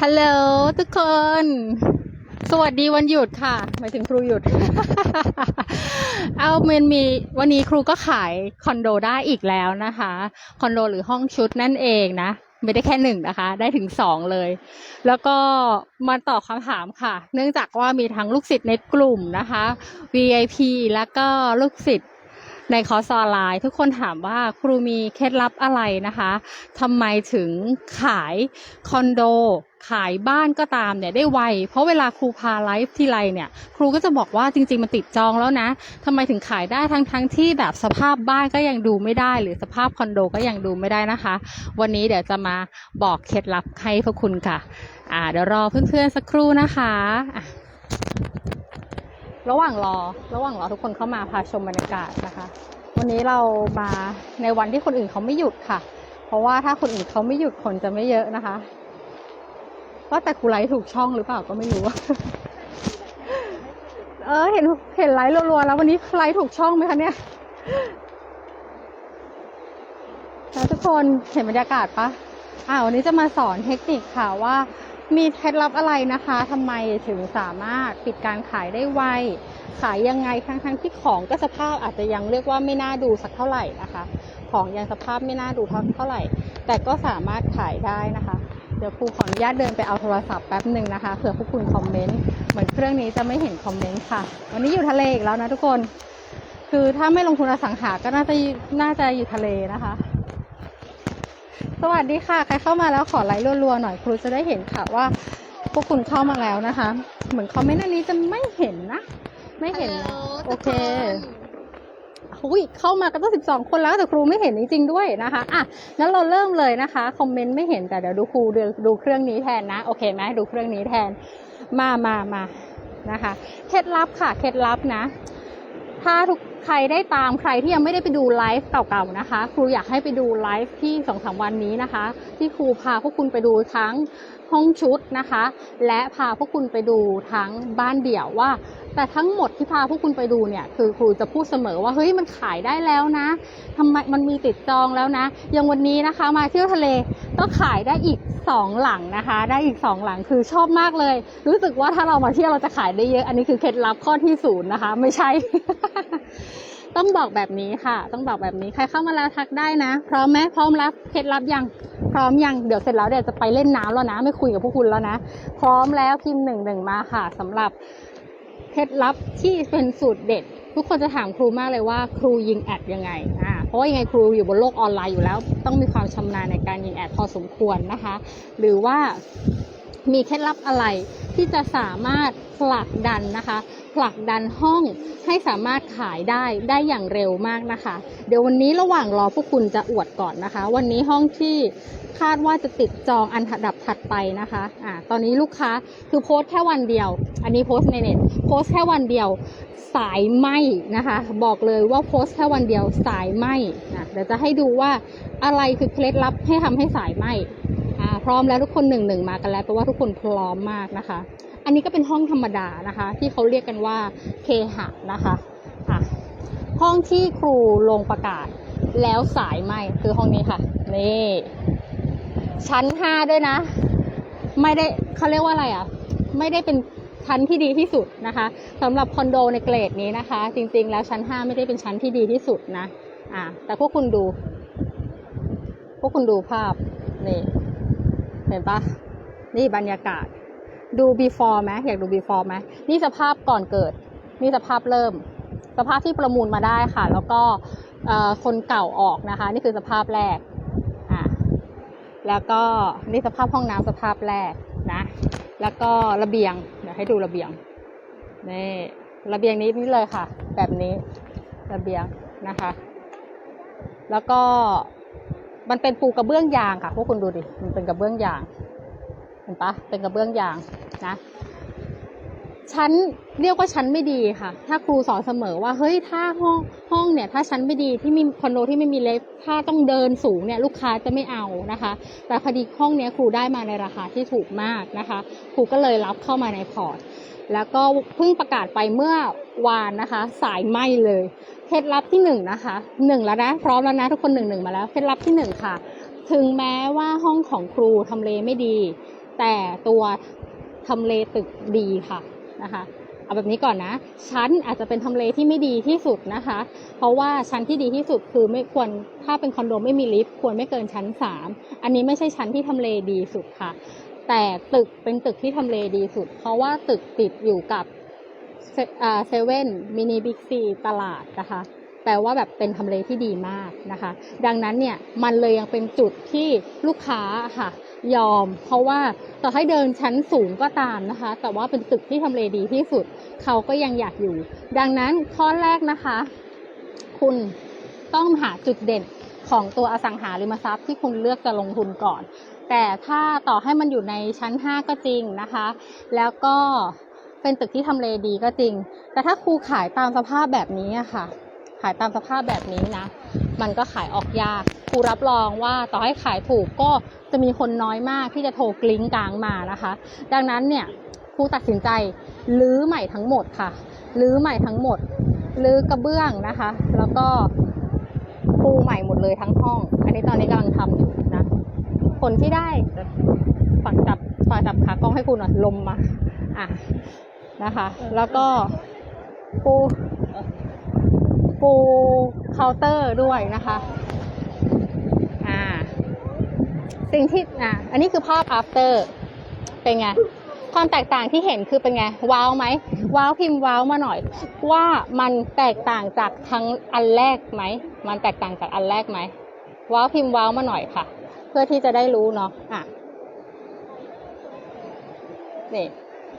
ฮัลโหลทุกคน สวัสดีวันหยุดค่ะหมายถึงครูหยุด เอาเมนมีวันนี้ครูก็ขายคอนโดได้อีกแล้วนะคะ คอนโดหรือห้องชุดนั่นเองนะ ไม่ได้แค่หนึ่งนะคะ ได้ถึงสองเลย แล้วก็มาตอบคำถามค่ะ เนื่องจากว่ามีทั้งลูกศิษย์ในกลุ่มนะคะ VIP แล้วก็ลูกศิษย์ ในคอร์สออนไลน์ ทุกคนถามว่าครูมีเคล็ดลับอะไรนะคะทำไมถึงขายคอนโดขายบ้านก็ตามเนี่ยได้ไว เพราะเวลาครูพาไลฟ์ที่ไรเนี่ย ครูก็จะบอกว่าจริง ๆ มันติดจองแล้วนะทำไมถึงขายได้ทั้งทั้งที่แบบสภาพบ้านก็ยังดูไม่ได้ หรือสภาพคอนโดก็ยังดูไม่ได้นะคะ วันนี้เดี๋ยวจะมาบอกเคล็ดลับให้พวกคุณค่ะ อ่าเดี๋ยวรอเพื่อนๆสักครู่นะคะ ระหว่างรอ ระหว่างรอทุกคนเข้ามาพาชมบรรยากาศนะคะ วันนี้เรามาในวันที่คนอื่นเขาไม่หยุดค่ะ เพราะว่าถ้าคนอื่นเขาไม่หยุดคนจะไม่เยอะนะคะว่าแต่คูไลฟ์ถูกช่องหรือเปล่าก็ไม่รู้เออเห็นเห็นไลฟ์รัวๆแล้ววันนี้ไลฟ์ถูกช่องไหมคะเนี่ยแล้วทุกคนเห็นบรรยากาศปะอ่าวันนี้จะมาสอนเทคนิคค่ะว่า มีเคล็ดลับอะไรนะคะทำไมถึงสามารถปิดการขายได้ไว ขายยังไงทั้งๆที่ของก็สภาพอาจจะยังเรียกว่าไม่น่าดูสักเท่าไหร่นะคะ ของยังสภาพไม่น่าดูเท่าเท่าไหร่ แต่ก็สามารถขายได้นะคะ เดี๋ยวครูขออนุญาตเดินไปเอาโทรศัพท์แป๊บหนึ่งนะคะเผื่อพวกคุณคอมเมนต์เหมือนเครื่องนี้จะไม่เห็นคอมเมนต์ค่ะ วันนี้อยู่ทะเลอีกแล้วนะทุกคน คือถ้าไม่ลงทุนอสังหาก็น่าจะน่าจะอยู่ทะเลนะคะ สวัสดีค่ะ ใครเข้ามาแล้วขอไลค์รัวๆหน่อยครูจะได้เห็นค่ะว่า พวกคุณเข้ามาแล้วนะคะ เหมือนคอมเมนต์อันนี้จะไม่เห็นนะ ไม่เห็นนะโอเคอุ้ยเข้ามากันตั้งสิบสองคนแล้วแต่ครูไม่เห็นจริงๆด้วยนะคะอะงั้นเราเริ่มเลยนะคะ คอมเมนต์ไม่เห็นแต่เดี๋ยวดูครูดูดูเครื่องนี้แทนนะ โอเคไหมดูเครื่องนี้แทน มามามานะคะ เคล็ดลับค่ะ เคล็ดลับนะ ถ้าทุก ใครได้ตามใครที่ยังไม่ได้ไปดูไลฟ์เก่าๆนะคะ ครูอยากให้ไปดูไลฟ์ที่สองสามวันนี้นะคะ ที่ครูพาพวกคุณไปดูทั้งห้องชุดนะคะ และพาพวกคุณไปดูทั้งบ้านเดี่ยวว่า แต่ทั้งหมดที่พาพวกคุณไปดูเนี่ยคือครูจะพูดเสมอว่าเฮ้ยมันขายได้แล้วนะทำไมมันมีติดจองแล้วนะอย่างวันนี้นะคะมาเที่ยวทะเลก็ขายได้อีกสองหลังนะคะ ได้อีกสองหลังคือชอบมากเลย รู้สึกว่าถ้าเรามาเที่ยวเราจะขายได้เยอะ อันนี้คือเคล็ดลับข้อที่ศูนย์นะคะ ไม่ใช่ ต้องบอกแบบนี้ค่ะ ต้องบอกแบบนี้ ใครเข้ามาแล้วทักได้นะ พร้อมไหมพร้อมรับ เคล็ดลับยัง พร้อมยัง เดี๋ยวเสร็จแล้วเดี๋ยวจะไปเล่นน้ำแล้วนะ ไม่คุยกับพวกคุณแล้วนะ พร้อมแล้วพิมพ์หนึ่งหนึ่งมาค่ะสำหรับเคล็ดลับที่เป็นสูตรเด็ด ทุกคนจะถามครูมากเลยว่าครูยิงแอดยังไง อ่า เพราะว่ายังไงครูอยู่บนโลกออนไลน์อยู่แล้ว ต้องมีความชำนาญในการยิงแอดพอสมควรนะคะ หรือว่ามีเคล็ดลับอะไรที่จะสามารถผลักดันนะคะ ผลักดันห้องให้สามารถขายได้ได้อย่างเร็วมากนะคะ เดี๋ยววันนี้ระหว่างรอพวกคุณจะอวดก่อนนะคะ วันนี้ห้องที่คาดว่าจะติดจองอันดับถัดไปนะคะอ่าตอนนี้ลูกค้าคือโพสต์แค่วันเดียว อันนี้โพสต์ในเน็ตโพสต์แค่วันเดียวสายไหมนะคะ บอกเลยว่าโพสต์แค่วันเดียวสายไหมนะเดี๋ยวจะให้ดูว่าอะไรคือเคล็ดลับให้ทำให้สายไหมอ่าพร้อมแล้วทุกคนหนึ่งหนึ่งมากันแล้วแปลว่าทุกคนพร้อมมากนะคะ อันนี้ก็เป็นห้องธรรมดานะคะ ที่เขาเรียกกันว่าเคหะนะคะอะห้องที่ครูลงประกาศแล้วสายไหมคือห้องนี้ค่ะ นี่ ชั้นห้าด้วยนะ ไม่ได้เขาเรียกว่าอะไรอะ ไม่ได้เป็นชั้นที่ดีที่สุดนะคะสำหรับคอนโดในเกรดนี้นะคะ จริง ๆ แล้วชั้นห้าไม่ได้เป็นชั้นที่ดีที่สุดนะ อ่าแต่พวกคุณดู พวกคุณดูภาพนี่ เห็นปะนี่บรรยากาศ ดู before ไหมอยากดู before ไหมนี่สภาพก่อนเกิด นี่สภาพเริ่ม สภาพที่ประมูลมาได้ค่ะ แล้วก็คนเก่าออกนะคะ นี่คือสภาพแรกอะแล้วก็นี่สภาพห้องน้ำสภาพแรกนะ แล้วก็ระเบียงเดี๋ยวให้ดูระเบียงนี่ระเบียงนี้นี่เลยค่ะ แบบนี้ระเบียงนะคะ แล้วก็มันเป็นปูกระเบื้องยางค่ะพวกคุณดูดิมันเป็นกระเบื้องยางเห็นปะเป็นกระเบื้องยาง นะชั้นเรียกว่าชั้นไม่ดีค่ะ ถ้าครูสอนเสมอว่าเฮ้ยถ้าห้องห้องเนี่ย ถ้าชั้นไม่ดีที่มีคอนโดที่ไม่มีเลฟถ้าต้องเดินสูงเนี่ยลูกค้าจะไม่เอานะคะ แต่พอดีห้องเนี้ยครูได้มาในราคาที่ถูกมากนะคะ ครูก็เลยรับเข้ามาในพอร์ตแล้วก็เพิ่งประกาศไปเมื่อวานนะคะ สายไหมเลยเคล็ดลับที่หนึ่งนะคะหนึ่งแล้วนะพร้อมแล้วนะทุกคนหนึ่งหนึ่งมาแล้วเคล็ดลับที่หนึ่งค่ะ ถึงแม้ว่าห้องของครูทำเลไม่ดี แต่ตัว ทำเลตึกดีค่ะนะคะเอาแบบนี้ก่อนนะ ชั้นอาจจะเป็นทำเลที่ไม่ดีที่สุดนะคะ เพราะว่าชั้นที่ดีที่สุดคือไม่ควรถ้าเป็นคอนโดไม่มีลิฟต์ควรไม่เกินชั้น 3 อันนี้ไม่ใช่ชั้นที่ทำเลดีสุดค่ะ แต่ตึกเป็นตึกที่ทำเลดีสุด เพราะว่าตึกติดอยู่กับเซเว่นมินิบิ๊กซีตลาดนะคะแปลว่าแบบเป็นทำเลที่ดีมากนะคะ ดังนั้นเนี่ยมันเลยยังเป็นจุดที่ลูกค้าค่ะ ยอม เพราะว่าต่อให้เดินชั้นสูงก็ตามนะคะ แต่ว่าเป็นตึกที่ทำเลดีที่สุด เขาก็ยังอยากอยู่ ดังนั้นข้อแรกนะคะ คุณต้องหาจุดเด่นของตัวอสังหาริมทรัพย์ที่คุณเลือกจะลงทุนก่อน แต่ถ้าต่อให้มันอยู่ในชั้น 5 ก็จริงนะคะ แล้วก็เป็นตึกที่ทำเลดีก็จริง แต่ถ้าครูขายตามสภาพแบบนี้อะค่ะ ขายตามสภาพแบบนี้นะ มันก็ขายออกยากครูรับรองว่าต่อให้ขายถูกก็จะมีคนน้อยมากที่จะโทรกลิ้งกลางมานะคะ ดังนั้นเนี่ยครูตัดสินใจลื้อใหม่ทั้งหมดค่ะลื้อใหม่ทั้งหมดลื้อกระเบื้องนะคะ แล้วก็ปูใหม่หมดเลยทั้งห้อง อันนี้ตอนนี้กำลังทำอยู่นะผลที่ได้ฝากจับฝากจับขากล้องให้คุณหน่อยลมมาอะนะคะ แล้วก็ปูปู เคาน์เตอร์ด้วยนะคะอ่าสิ่งที่อ่าอันนี้คือภาพ after เป็นไงความแตกต่างที่เห็นคือเป็นไง ว้าวไหมว้าวพิมพ์ว้าวมาหน่อย ว่ามันแตกต่างจากทั้งอันแรกไหมมันแตกต่างจากอันแรกไหมว้าวพิมพ์ว้าวมาหน่อยค่ะ เพื่อที่จะได้รู้เนาะอะนี่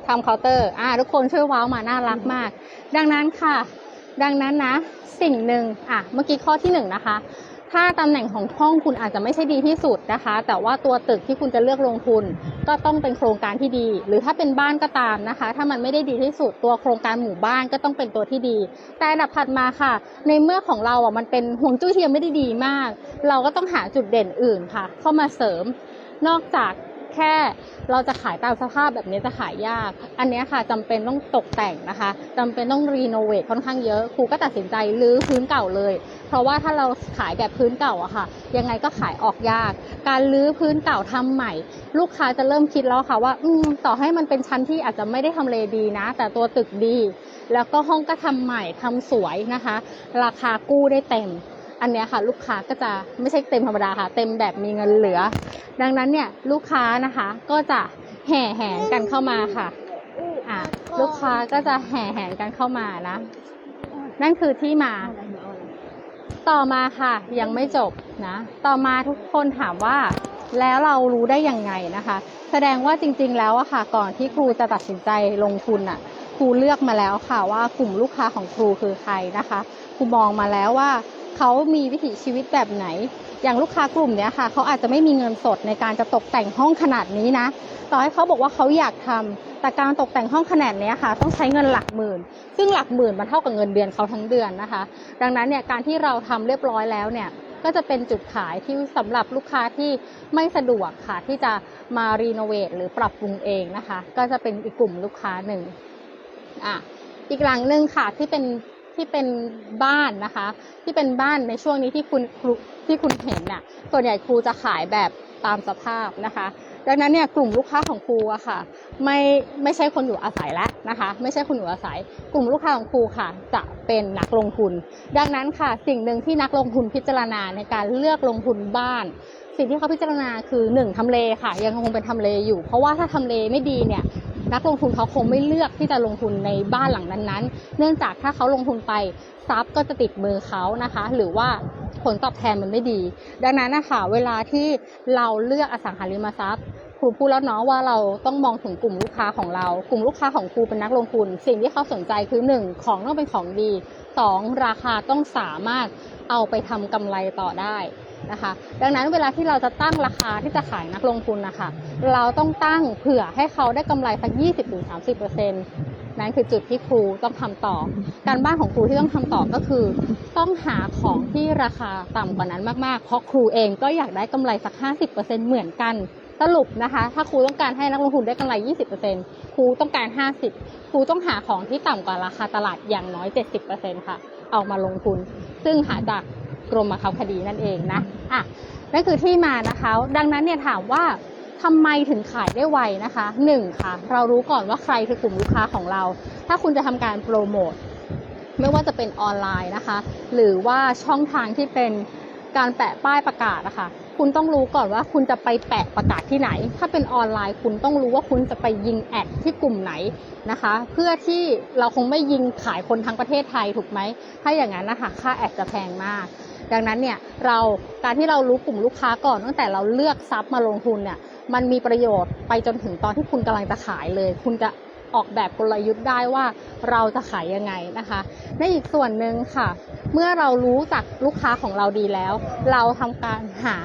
ทำเคาน์เตอร์อ่าทุกคนช่วยว้าวมาน่ารักมาก ดังนั้นค่ะ ดังนั้นนะสิ่งหนึ่งอะเมื่อกี้ข้อที่หนึ่งนะคะ ถ้าตำแหน่งของห้องคุณอาจจะไม่ใช่ดีที่สุดนะคะ แต่ว่าตัวตึกที่คุณจะเลือกลงทุน ก็ต้องเป็นโครงการที่ดี หรือถ้าเป็นบ้านก็ตามนะคะ ถ้ามันไม่ได้ดีที่สุดตัวโครงการหมู่บ้านก็ต้องเป็นตัวที่ดี แต่อันดับถัดมาค่ะ ในเมื่อของเราอะมันเป็นห่วงจุ้ยที่ยังไม่ได้ดีมาก เราก็ต้องหาจุดเด่นอื่นค่ะ เข้ามาเสริมนอกจาก แค่เราจะขายตามสภาพแบบนี้จะขายยาก อันนี้ค่ะจำเป็นต้องตกแต่งนะคะจำเป็นต้องรีโนเวทค่อนข้างเยอะครูก็ตัดสินใจรื้อพื้นเก่าเลย เพราะว่าถ้าเราขายแบบพื้นเก่าอะค่ะ ยังไงก็ขายออกยาก การรื้อพื้นเก่าทำใหม่ ลูกค้าจะเริ่มคิดแล้วค่ะว่า อืมต่อให้มันเป็นชั้นที่อาจจะไม่ได้ทำเลดีนะ แต่ตัวตึกดี แล้วก็ห้องก็ทำใหม่ทำสวยนะคะ ราคากู้ได้เต็ม อันเนี้ยค่ะ ลูกค้าก็จะไม่ใช่เต็มธรรมดาค่ะ เต็มแบบมีเงินเหลือ ดังนั้นเนี่ยลูกค้านะคะก็จะแห่แหนกันเข้ามาค่ะอะลูกค้าก็จะแห่แหนกันเข้ามานะ นั่นคือที่มา ต่อมาค่ะ ยังไม่จบนะ ต่อมาทุกคนถามว่าแล้วเรารู้ได้ยังไงนะคะ แสดงว่าจริงๆแล้วอะค่ะ ก่อนที่ครูจะตัดสินใจลงทุนอะครูเลือกมาแล้วค่ะว่ากลุ่มลูกค้าของครูคือใครนะคะ ครูมองมาแล้วว่า เขามีวิถีชีวิตแบบไหน อย่างลูกค้ากลุ่มเนี้ยค่ะเขาอาจจะไม่มีเงินสดในการจะตกแต่งห้องขนาดนี้นะ ต่อให้เขาบอกว่าเขาอยากทำแต่การตกแต่งห้องขนาดนี้ค่ะ ต้องใช้เงินหลักหมื่น ซึ่งหลักหมื่นมันเท่ากับเงินเดือนเขาทั้งเดือนนะคะ ดังนั้นเนี่ยการที่เราทำเรียบร้อยแล้วเนี่ยก็จะเป็นจุดขายที่สำหรับลูกค้าที่ไม่สะดวกค่ะ ที่จะมารีโนเวทหรือปรับปรุงเองนะคะ ก็จะเป็นอีกกลุ่มลูกค้าหนึ่งอะอีกหลังหนึ่งค่ะที่เป็น ที่เป็นบ้านนะคะ ที่เป็นบ้านในช่วงนี้ที่คุณครูที่คุณเห็นน่ะส่วนใหญ่ครูจะขายแบบตามสภาพนะคะ ดังนั้นเนี่ยกลุ่มลูกค้าของครูอะค่ะ ไม่ไม่ใช่คนอยู่อาศัยแล้วนะคะ ไม่ใช่คนอยู่อาศัย กลุ่มลูกค้าของครูค่ะ จะเป็นนักลงทุน ดังนั้นค่ะ สิ่งหนึ่งที่นักลงทุนพิจารณาในการเลือกลงทุนบ้าน สิ่งที่เขาพิจารณาคือหนึ่งทำเลค่ะ ยังคงเป็นทำเลอยู่ เพราะว่าถ้าทำเลไม่ดีเนี่ย นักลงทุนเขาคงไม่เลือกที่จะลงทุนในบ้านหลังนั้นๆ เนื่องจากถ้าเขาลงทุนไปทรัพย์ก็จะติดมือเขานะคะ หรือว่าผลตอบแทนมันไม่ดี ดังนั้นนะคะเวลาที่เราเลือกอสังหาริมทรัพย์ครูพูดแล้วเนาะว่าเราต้องมองถึงกลุ่มลูกค้าของเรา กลุ่มลูกค้าของครูเป็นนักลงทุน สิ่งที่เขาสนใจคือ 1. ของต้องเป็นของดี 2. ราคาต้องสามารถเอาไปทำกำไรต่อได้ นะคะ ดังนั้นเวลาที่เราจะตั้งราคาที่จะขายนักลงทุนนะคะ เราต้องตั้งเผื่อให้เขาได้กำไรสัก 20-30%นั่นคือจุดที่ครูต้องทำต่อ การบ้านของครูที่ต้องทำต่อก็คือ ต้องหาของที่ราคาต่ำกว่านั้นมากๆ เพราะครูเองก็อยากได้กำไรสัก 50%เหมือนกันสรุปนะคะ ถ้าครูต้องการให้นักลงทุนได้กำไร 20%ครูต้องการ 50 ครูต้องหาของที่ต่ำกว่าราคาตลาดอย่างน้อย 70%ค่ะ เอามาลงทุน ซึ่งหาจาก กรมบังคับคดีนั่นเองนะอะนั่นคือที่มานะคะ ดังนั้นเนี่ยถามว่าทำไมถึงขายได้ไวนะคะหนึ่งค่ะ เรารู้ก่อนว่าใครคือกลุ่มลูกค้าของเรา ถ้าคุณจะทำการโปรโมทไม่ว่าจะเป็นออนไลน์นะคะ หรือว่าช่องทางที่เป็นการแปะป้ายประกาศนะคะคุณต้องรู้ก่อนว่าคุณจะไปแปะประกาศที่ไหน ถ้าเป็นออนไลน์คุณต้องรู้ว่าคุณจะไปยิงแอดที่กลุ่มไหนนะคะ เพื่อที่เราคงไม่ยิงขายคนทั้งประเทศไทยถูกไหม ถ้าอย่างนั้นนะคะค่าแอดจะแพงมาก ดังนั้นเนี่ยเราการที่เรารู้กลุ่มลูกค้าก่อนตั้งแต่เราเลือกซับมาลงทุนเนี่ยมันมีประโยชน์ไปจนถึงตอนที่คุณกำลังจะขายเลย คุณจะออกแบบกลยุทธ์ได้ว่าเราจะขายยังไงนะคะ ในอีกส่วนหนึ่งค่ะ เมื่อเรารู้จักลูกค้าของเราดีแล้ว เราทำการหา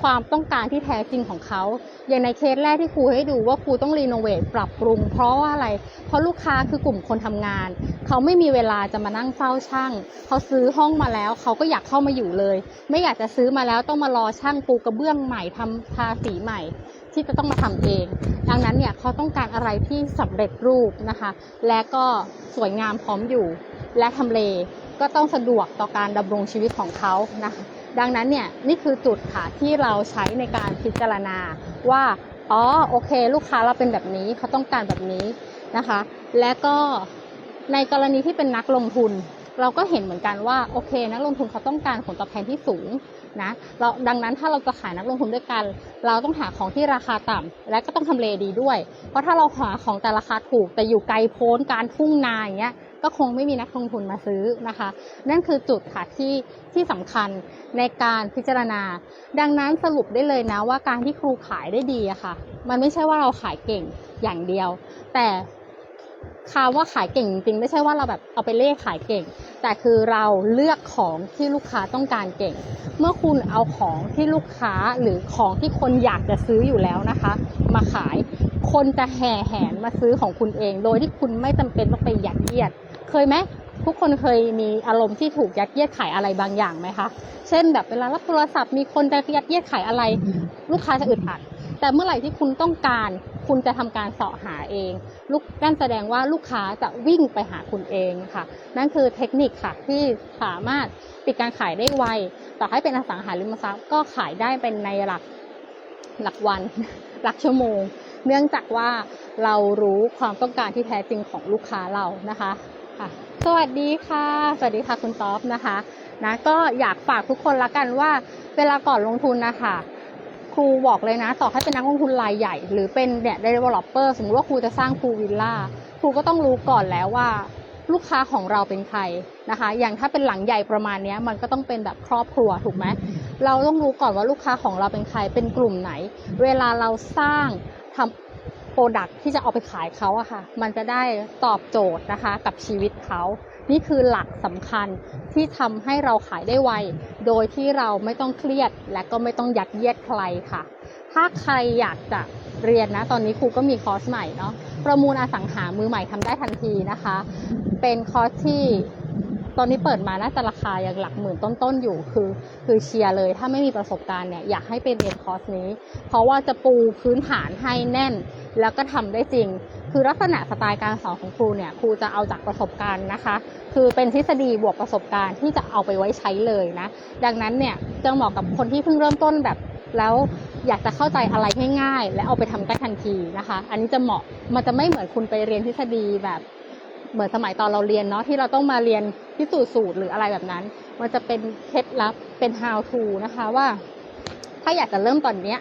ความต้องการที่แท้จริงของเขา อย่างในเคสแรกที่ครูให้ดูว่าครูต้องรีโนเวทปรับปรุง เพราะว่าอะไร เพราะลูกค้าคือกลุ่มคนทำงาน เขาไม่มีเวลาจะมานั่งเฝ้าช่าง เขาซื้อห้องมาแล้วเขาก็อยากเข้ามาอยู่เลย ไม่อยากจะซื้อมาแล้วต้องมารอช่างปูกระเบื้องใหม่ทำทาสีใหม่ ที่จะต้องมาทำเอง ดังนั้นเนี่ยเขาต้องการอะไรที่สำเร็จรูปนะคะ และก็สวยงามพร้อมอยู่ และทำเลก็ต้องสะดวกต่อการดำรงชีวิตของเขานะคะ ดังนั้นเนี่ยนี่คือจุดค่ะที่เราใช้ในการพิจารณาว่าอ๋อโอเค ลูกค้าเราเป็นแบบนี้เขาต้องการแบบนี้นะคะ และก็ในกรณีที่เป็นนักลงทุน เราก็เห็นเหมือนกันว่าโอเค นักลงทุนเขาต้องการผลตอบแทนที่สูงนะเราดังนั้นถ้าเราจะขายนักลงทุนด้วยกัน เราต้องหาของที่ราคาต่ำและก็ต้องทำเลดีด้วย เพราะถ้าเราหาของแต่ราคาถูกแต่อยู่ไกลโพ้นการทุ่งนาอย่างเงี้ย ก็คงไม่มีนักลงทุนมาซื้อนะคะ นั่นคือจุดค่ะที่ที่สำคัญในการพิจารณา ดังนั้นสรุปได้เลยนะว่าการที่ครูขายได้ดีอะค่ะ มันไม่ใช่ว่าเราขายเก่งอย่างเดียว แต่คำว่าขายเก่งจริงไม่ใช่ว่าเราแบบเอาไปเล่ขายเก่ง แต่คือเราเลือกของที่ลูกค้าต้องการเก่ง เมื่อคุณเอาของที่ลูกค้าหรือของที่คนอยากจะซื้ออยู่แล้วนะคะ มาขายคนจะแห่แหนมาซื้อของคุณเอง โดยที่คุณไม่จำเป็นต้องไปยัดเยียด เคยไหมทุกคนเคยมีอารมณ์ที่ถูกยัดเยียดขายอะไรบางอย่างไหมคะ เช่นแบบเวลารับโทรศัพท์มีคนจะยัดเยียดขายอะไร ลูกค้าจะอึดอัด แต่เมื่อไหร่ที่คุณต้องการ คุณจะทำการเสาะหาเองลูกนั่นแสดงว่าลูกค้าจะวิ่งไปหาคุณเองค่ะ นั่นคือเทคนิคค่ะที่สามารถปิดการขายได้ไว ต่อให้เป็นอสังหาริมทรัพย์ก็ขายได้เป็นในหลักหลักวันหลักชั่วโมง เนื่องจากว่าเรารู้ความต้องการที่แท้จริงของลูกค้าเรานะคะ ค่ะ สวัสดีค่ะ สวัสดีค่ะคุณต๊อปนะคะนะก็อยากฝากทุกคนละกันว่า เวลาก่อนลงทุนนะคะครูบอกเลยนะต่อให้เป็นนักลงทุนรายใหญ่ หรือเป็นเนี่ย developer สมมติว่าครูจะสร้างพูวิลล่าครูก็ต้องรู้ก่อนแล้วว่าลูกค้าของเราเป็นใครนะคะ อย่างถ้าเป็นหลังใหญ่ประมาณนี้มันก็ต้องเป็นแบบครอบครัวถูกไหมเราต้องรู้ก่อนว่าลูกค้าของเราเป็นใครเป็นกลุ่มไหน เวลาเราสร้างทำ โปรดักที่จะเอาไปขายเขาอะค่ะ มันจะได้ตอบโจทย์นะคะกับชีวิตเขา นี่คือหลักสำคัญที่ทำให้เราขายได้ไว โดยที่เราไม่ต้องเครียดและก็ไม่ต้องยัดเยียดใครค่ะ ถ้าใครอยากจะเรียนนะ ตอนนี้ครูก็มีคอร์สใหม่เนาะ ประมูลอสังหามือใหม่ทำได้ทันทีนะคะ เป็นคอร์สที่ ตอนนี้เปิดมาน่าจะราคาอย่างหลักหมื่นต้นๆอยู่คือ คือเชียร์เลย ถ้าไม่มีประสบการณ์เนี่ยอยากให้ไปเรียนคอร์สนี้ เพราะว่าจะปูพื้นฐานให้แน่น แล้วก็ทำได้จริง คือลักษณะสไตล์การสอนของครูเนี่ยครูจะเอาจากประสบการณ์นะคะ คือเป็นทฤษฎีบวกประสบการณ์ที่จะเอาไปไว้ใช้เลยนะ ดังนั้นเนี่ยจะเหมาะกับคนที่เพิ่งเริ่มต้นแบบแล้วอยากจะเข้าใจอะไรง่ายๆ และเอาไปทำได้ทันทีนะคะ อันนี้จะเหมาะ มันจะไม่เหมือนคุณไปเรียนทฤษฎีแบบ เหมือนสมัยตอนเราเรียนเนาะที่เราต้องมาเรียนพิสูจน์สูตรหรืออะไรแบบนั้น มันจะเป็นเคล็ดลับเป็น how to นะคะว่า ถ้าอยากจะเริ่มตอนเนี้ย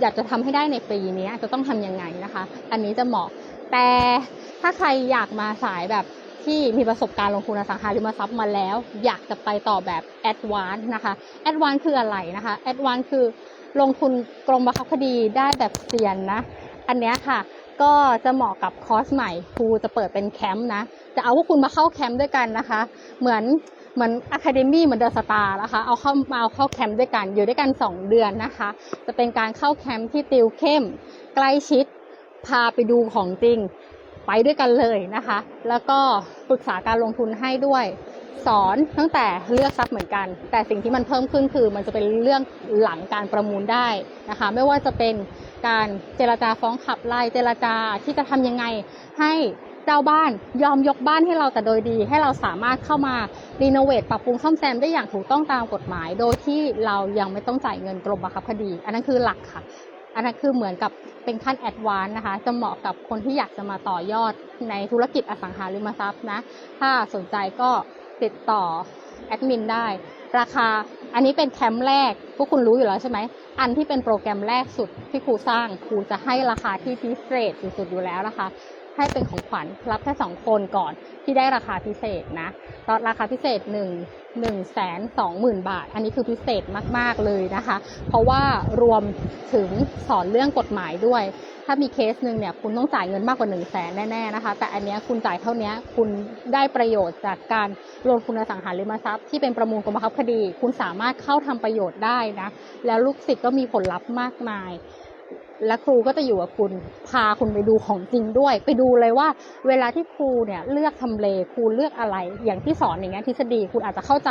อยากจะทำให้ได้ในปีนี้จะต้องทำยังไงนะคะ อันนี้จะเหมาะ แต่ถ้าใครอยากมาสายแบบที่มีประสบการณ์ลงทุนอสังหาริมทรัพย์มาแล้ว อยากจะไปต่อแบบ advance นะคะ advance คืออะไรนะคะ advance คือลงทุนกรมบังคับคดีได้แบบเซียนนะ อันนี้ค่ะ ก็จะเหมาะกับคอร์สใหม่ครูจะเปิดเป็นแคมป์นะ จะเอาพวกคุณมาเข้าแคมป์ด้วยกันนะคะ เหมือนเหมือนอะคาเดมี่เหมือนเดอะสตาร์นะคะ เอาเข้ามาเอาเข้าแคมป์ด้วยกัน อยู่ด้วยกัน 2 เดือนนะคะ จะเป็นการเข้าแคมป์ที่ติวเข้ม ใกล้ชิด พาไปดูของจริง ไปด้วยกันเลยนะคะ แล้วก็ปรึกษาการลงทุนให้ด้วย สอนตั้งแต่เลือกทรัพย์เหมือนกัน แต่สิ่งที่มันเพิ่มขึ้นคือ มันจะเป็นเรื่องหลังการประมูลได้นะคะไม่ว่าจะเป็นการเจรจาฟ้องขับไล่เจรจาที่จะทำยังไงให้เจ้าบ้านยอมยกบ้านให้เราแต่โดยดี ให้เราสามารถเข้ามารีโนเวทปรับปรุงซ่อมแซมได้อย่างถูกต้องตามกฎหมาย โดยที่เรายังไม่ต้องจ่ายเงินกรมบังคับคดี อันนั้นคือหลักค่ะ อันนั้นคือเหมือนกับเป็นขั้นแอดวานนะคะ จะเหมาะกับคนที่อยากจะมาต่อยอดในธุรกิจอสังหาริมทรัพย์นะ ถ้าสนใจก็ ติดต่อแอดมินได้ ราคาอันนี้เป็นแคมป์แรก พวกคุณรู้อยู่แล้วใช่ไหม อันที่เป็นโปรแกรมแรกสุดที่ครูสร้างครูจะให้ราคาที่พิเศษสุดๆอยู่แล้วนะคะ ให้เป็นของขวัญรับแค่สองคนก่อนที่ได้ราคาพิเศษนะตอนราคาพิเศษ1 1 2 0 0 0 0บาท อันนี้คือพิเศษมากๆเลยนะคะ เพราะว่ารวมถึงสอนเรื่องกฎหมายด้วย ถ้ามีเคสหนึ่งเนี่ยคุณต้องจ่ายเงินมากกว่า1นึ่งแสนแน่ๆนะคะ แต่อันนี้คุณจ่ายเท่านี้คุณได้ประโยชน์จากการลงทุนอสังหาริมทรัพย์ที่เป็นประมูลกรมบังคับคดี คุณสามารถเข้าทำประโยชน์ได้นะ แล้วลูกศิษย์ก็มีผลลัพธ์มากมาย และครูก็จะอยู่กับคุณพาคุณไปดูของจริงด้วย ไปดูเลยว่า เวลาที่ครูเนี่ยเลือกทำเลครูเลือกอะไร อย่างที่สอนอย่างเงี้ยทฤษฎีคุณอาจจะเข้าใจ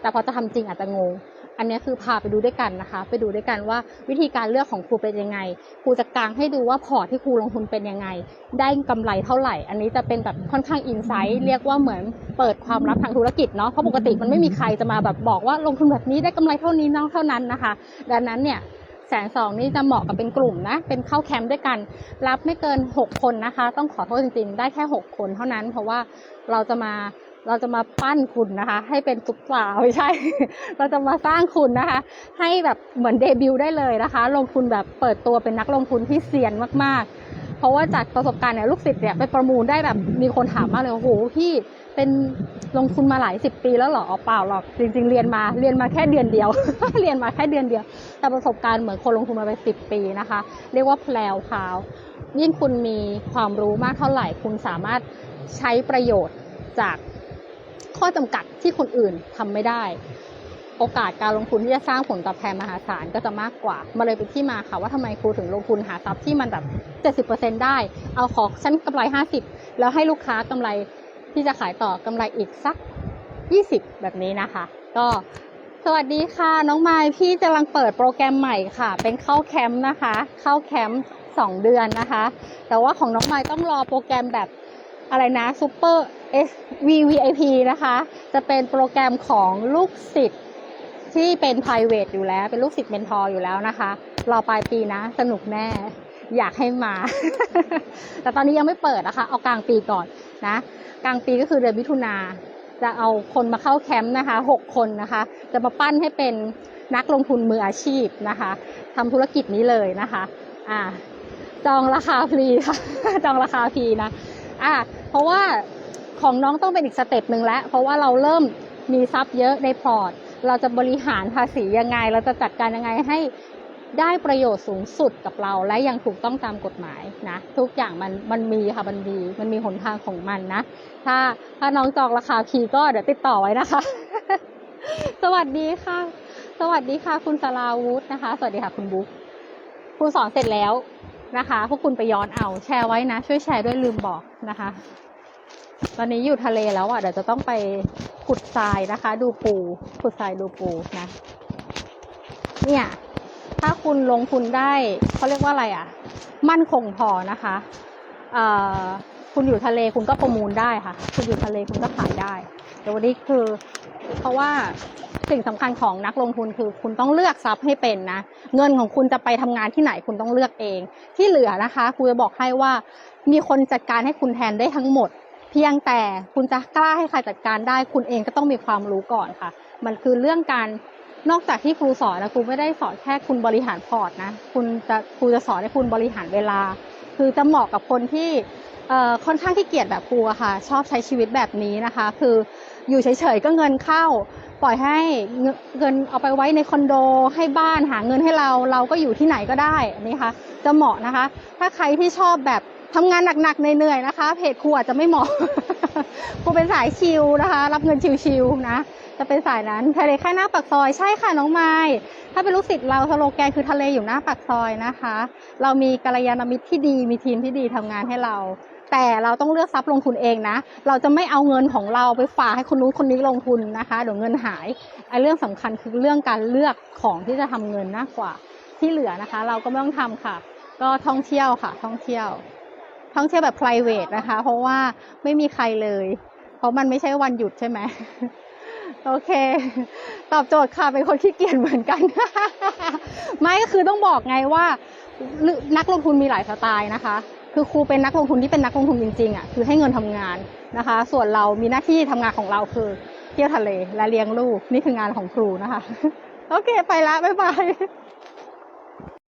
แต่พอจะทำจริงอาจจะงงอันนี้คือพาไปดูด้วยกันนะคะ ไปดูด้วยกันว่าวิธีการเลือกของครูเป็นยังไง ครูจะกลางให้ดูว่าพอร์ตที่ครูลงทุนเป็นยังไง ได้กำไรเท่าไหร่ อันนี้จะเป็นแบบค่อนข้างอินไซต์เรียกว่าเหมือนเปิดความลับทางธุรกิจเนาะ เพราะปกติมันไม่มีใครจะมาแบบบอกว่าลงทุนแบบนี้ได้กำไรเท่านี้น้องเท่านั้นนะคะ ดังนั้นเนี่ย แสนสองนี่จะเหมาะกับเป็นกลุ่มนะ เป็นเข้าแคมป์ด้วยกัน รับไม่เกิน 6 คนนะคะ ต้องขอโทษจริงๆ ได้แค่ 6 คนเท่านั้น เพราะว่าเราจะมาเราจะมาปั้นคุณนะคะ ให้เป็นซุปตาร์ไม่ใช่ เราจะมาสร้างคุณนะคะ ให้แบบเหมือนเดบิวต์ได้เลยนะคะ ลงทุนแบบเปิดตัวเป็นนักลงทุนที่เซียนมากๆ เพราะว่าจากประสบการณ์เนี่ยลูกศิษย์เนี่ยไปประมูลได้แบบมีคนถามมากเลยโอ้โหพี่ เป็นลงทุนมาหลายสิบปีแล้วหรออ๋อเปล่าหรอกจริง ๆ เรียนมาเรียนมาแค่เดือนเดียว เรียนมาแค่เดือนเดียว แต่ประสบการณ์เหมือนคนลงทุนมาไปสิบปีนะคะ เรียกว่าแพลวพาวยิ่งคุณมีความรู้มากเท่าไหร่ คุณสามารถใช้ประโยชน์จากข้อจำกัดที่คนอื่นทำไม่ได้ โอกาสการลงทุนที่จะสร้างผลตอบแทนมหาศาลก็จะมากกว่ามาเลยเป็นที่มาค่ะว่าทำไมครูถึงลงทุนหาทรัพย์ที่มันแบบ70%ได้ เอาขอชั้นกำไร 50 แล้วให้ลูกค้ากำไร ที่จะขายต่อกำไรอีกสัก 20 แบบนี้นะคะ ก็สวัสดีค่ะ น้องไม้พี่กำลังเปิดโปรแกรมใหม่ค่ะ เป็นเข้าแคมป์นะคะ เข้าแคมป์2เดือนนะคะ แต่ว่าของน้องไม้ต้องรอโปรแกรมแบบอะไรนะซูเปอร์ S VVIP นะคะ จะเป็นโปรแกรมของลูกศิษย์ที่เป็น private อยู่แล้ว เป็นลูกศิษย์เมนทอร์อยู่แล้วนะคะ รอปลายปีนะ สนุกแน่ อยากให้มา แต่ตอนนี้ยังไม่เปิดนะคะ เอากลางปีก่อนนะ กลางปีก็คือเดือนมิถุนาจะเอาคนมาเข้าแคมป์นะคะหกคนนะคะ จะมาปั้นให้เป็นนักลงทุนมืออาชีพนะคะทำธุรกิจนี้เลยนะคะอ่าจองราคาฟรีค่ะจองราคาฟรีนะอ่าเพราะว่าของน้องต้องเป็นอีกสเต็ปหนึ่งแล้ว เพราะว่าเราเริ่มมีทรัพย์เยอะในพอร์ต เราจะบริหารภาษียังไง เราจะจัดการยังไงให้ ได้ประโยชน์สูงสุดกับเราและยังถูกต้องตามกฎหมายนะทุกอย่างมันมันมีค่ะมันมีมันมีหนทางของมันนะ ถ้าถ้าน้องจองราคาพีก็เดี๋ยวติดต่อไว้นะคะ สวัสดีค่ะ สวัสดีค่ะ คุณสลาวุธนะคะ สวัสดีค่ะคุณบุ๊คครูสอนเสร็จแล้วนะคะ พวกคุณไปย้อนเอาแชร์ไว้นะ ช่วยแชร์ด้วยลืมบอกนะคะ ตอนนี้อยู่ทะเลแล้วอะเดี๋ยวจะต้องไปขุดทรายนะคะ ดูปูขุดทรายดูปูนะ เนี่ย ถ้าคุณลงทุนได้เขาเรียกว่าอะไรอะ มั่นคงพอนะคะเอ่อคุณอยู่ทะเลคุณก็ประมูลได้ค่ะ คุณอยู่ทะเลคุณก็ขายได้แต่วันนี้คือ เพราะว่าสิ่งสำคัญของนักลงทุนคือ คุณต้องเลือกทรัพย์ให้เป็นนะ เงินของคุณจะไปทำงานที่ไหนคุณต้องเลือกเอง ที่เหลือนะคะครูจะบอกให้ว่า มีคนจัดการให้คุณแทนได้ทั้งหมด เพียงแต่คุณจะกล้าให้ใครจัดการได้ คุณเองก็ต้องมีความรู้ก่อนค่ะ มันคือเรื่องการ นอกจากที่ครูสอนนะครูไม่ได้สอนแค่คุณบริหารพอร์ตนะคุณจะครูจะสอนให้คุณบริหารเวลา คือจะเหมาะกับคนที่ค่อนข้างที่เกียจแบบครูอะค่ะ ชอบใช้ชีวิตแบบนี้นะคะ คืออยู่เฉยๆก็เงินเข้า ปล่อยให้เงินเอาไปไว้ในคอนโดให้บ้านหาเงินให้เราเราก็อยู่ที่ไหนก็ได้นนี้ค่ะจะเหมาะนะคะ ถ้าใครที่ชอบแบบทำงานหนักๆเหนื่อยๆนะคะ เพจครูอาจจะไม่เหมาะครูเป็นสายชิลนะคะ รับเงินชิลๆนะ จะเป็นสายนั้นทะเลแค่หน้าปากซอยใช่ค่ะน้องไม้ถ้าเป็นลูกศิษย์เราสโลแกนคือทะเลอยู่หน้าปากซอยนะคะ เรามีกัลยาณมิตรที่ดีมีทีมที่ดีทำงานให้เรา แต่เราต้องเลือกทรัพย์ลงทุนเองนะ เราจะไม่เอาเงินของเราไปฝากให้คนนู้นคนนี้ลงทุนนะคะเดี๋ยวเงินหายไอ้เรื่องสำคัญคือเรื่องการเลือกของที่จะทำเงินมากกว่า ที่เหลือนะคะ เราก็ไม่ต้องทำค่ะ ก็ท่องเที่ยวค่ะ ท่องเที่ยว ท่องเที่ยวแบบ p r i v a t นะคะ เพราะว่าไม่มีใครเลย เพราะมันไม่ใช่วันหยุดใช่ไหม โอเค ตอบโจทย์ค่ะ เป็นคนขี้เกียจเหมือนกัน ไม่ก็คือต้องบอกไงว่านักลงทุนมีหลายสไตล์นะคะ คือครูเป็นนักลงทุนที่เป็นนักลงทุนจริงๆอะคือให้เงินทำงานนะคะ ส่วนเรามีหน้าที่ทำงานของเราคือ เที่ยวทะเลและเลี้ยงลูกนี่คืองานของครูนะคะ โอเคไปละบ๊ายบาย